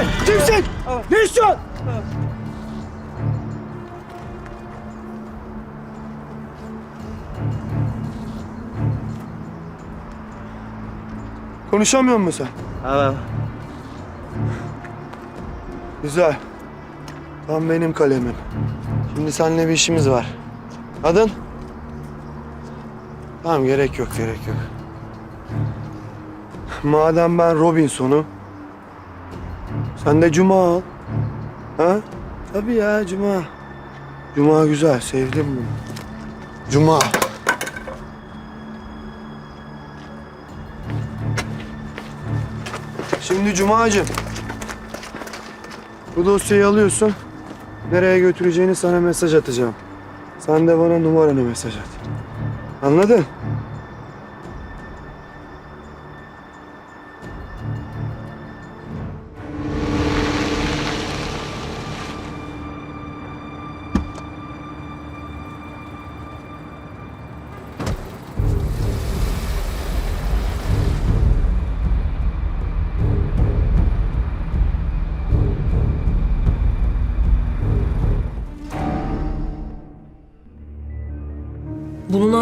sen? Kimsin? Ne istiyorsun? Konuşamıyor musun sen? Evet. Güzel. Tam benim kalemim. Şimdi seninle bir işimiz var. Adın? Tamam gerek yok gerek yok. Madem ben Robinson'u, sen de Cuma al. Ha? Tabii ya Cuma. Cuma güzel, sevdim bunu. Cuma. Şimdi Cuma'cığım. Bu dosyayı alıyorsun. Nereye götüreceğini sana mesaj atacağım. Sen de bana numaranı mesaj at. Anladın?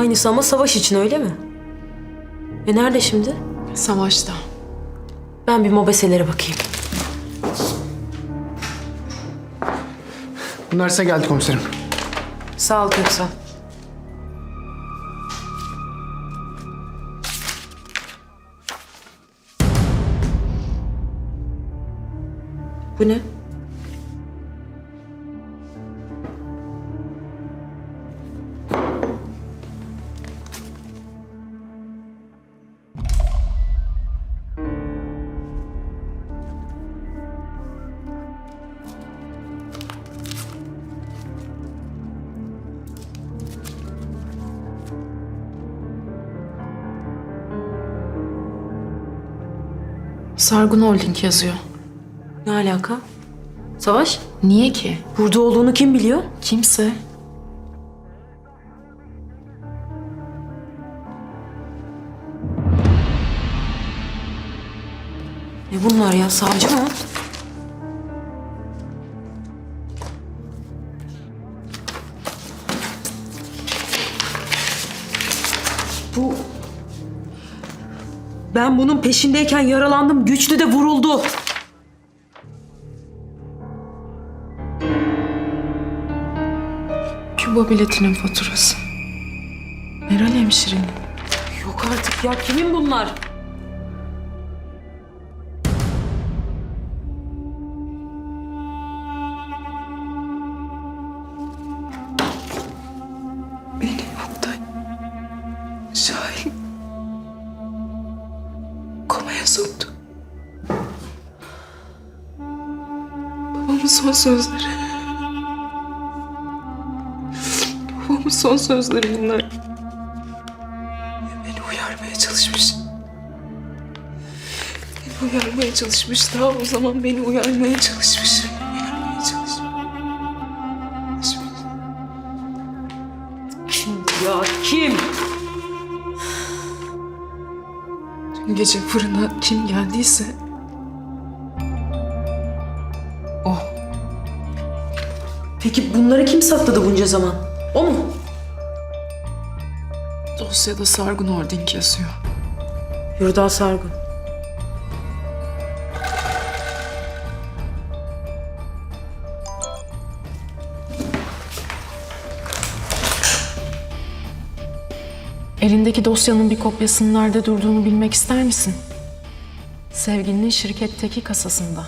Aynısı ama savaş için öyle mi? E nerede şimdi? Savaşta. Ben bir mobeselere bakayım. Bunlar size geldi komiserim. Sağ ol Köksal. Bu ne? Sargun Holding yazıyor. Ne alaka? Savaş? Niye ki? Burada olduğunu kim biliyor? Kimse. Ne bunlar ya? Savcı mı? Bu... Ben bunun peşindeyken yaralandım. Güçlü de vuruldu. Küba biletinin faturası. Meral hemşirenin. Yok artık ya. Kimin bunlar? Beni Oktay. Şahin. Soktu. Babamın son sözleri. Babamın son sözleri bunlar. Beni uyarmaya çalışmış. Beni uyarmaya çalışmış. Daha o zaman beni uyarmaya çalışmış. Gece fırına kim geldiyse o. Peki bunları kim sakladı bunca zaman? O mu? Dosyada Sargun Holding yazıyor. Yurdal Sargun. Elindeki dosyanın bir kopyasının nerede durduğunu bilmek ister misin? Sevgilinin şirketteki kasasında.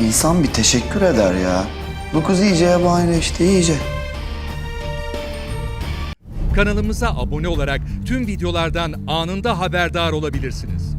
İnsan bir teşekkür eder ya. Bu kız iyice yabanileşti, iyice. Kanalımıza abone olarak tüm videolardan anında haberdar olabilirsiniz.